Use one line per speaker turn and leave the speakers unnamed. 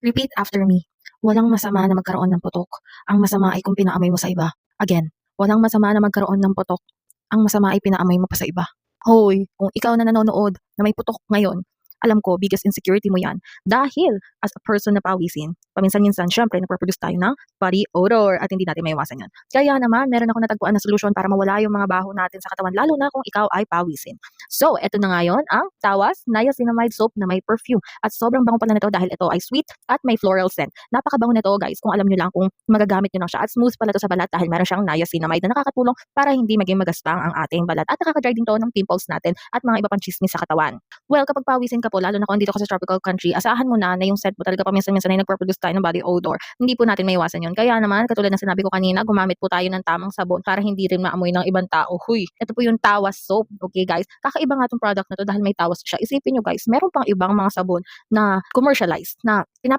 Repeat after me. Walang masama na magkaroon ng putok. Ang masama ay kung pinaamoy mo sa iba. Again, walang masama na magkaroon ng putok. Ang masama ay pinaamoy mo pa sa iba. Hoy, kung ikaw na nanonood na may putok ngayon, alam ko, biggest insecurity mo yan. Dahil, as a person na pawisin, paminsan-minsan, syempre, nagproduce tayo ng body odor at hindi natin maiwasan yan. Kaya naman, meron ako natagpuan na solusyon para mawala yung mga baho natin sa katawan, lalo na kung ikaw ay pawisin. So, eto na ngayon ang Tawas Niacinamide Soap na may perfume. At sobrang bango pala nito dahil ito ay sweet at may floral scent. Napakabango nito guys kung alam nyo lang kung magagamit nyo lang siya. At smooth pala to sa balat dahil meron siyang niacinamide na nakakatulong para hindi maging magaspang ang ating balat. At nakaka-dry din to ng pimples natin at mga iba pang chismis sa katawan. Well, kapag pawisin ka po, lalo na kung dito ka sa tropical country, asahan mo na na yung scent mo talaga paminsan-minsan ay nagproduce tayo ng body odor. Hindi po natin maiwasan yun. Kaya naman, katulad ng sinabi ko kanina, gumamit po tayo ng tamang sabon para hindi rin maamoy ng ibang tao. Huy, ito po yung Tawas soap. Okay guys, kakaiba nga tong product na to dahil may tawas siya. Isipin nyo guys, meron pang ibang mga sabon na commercialized na pinap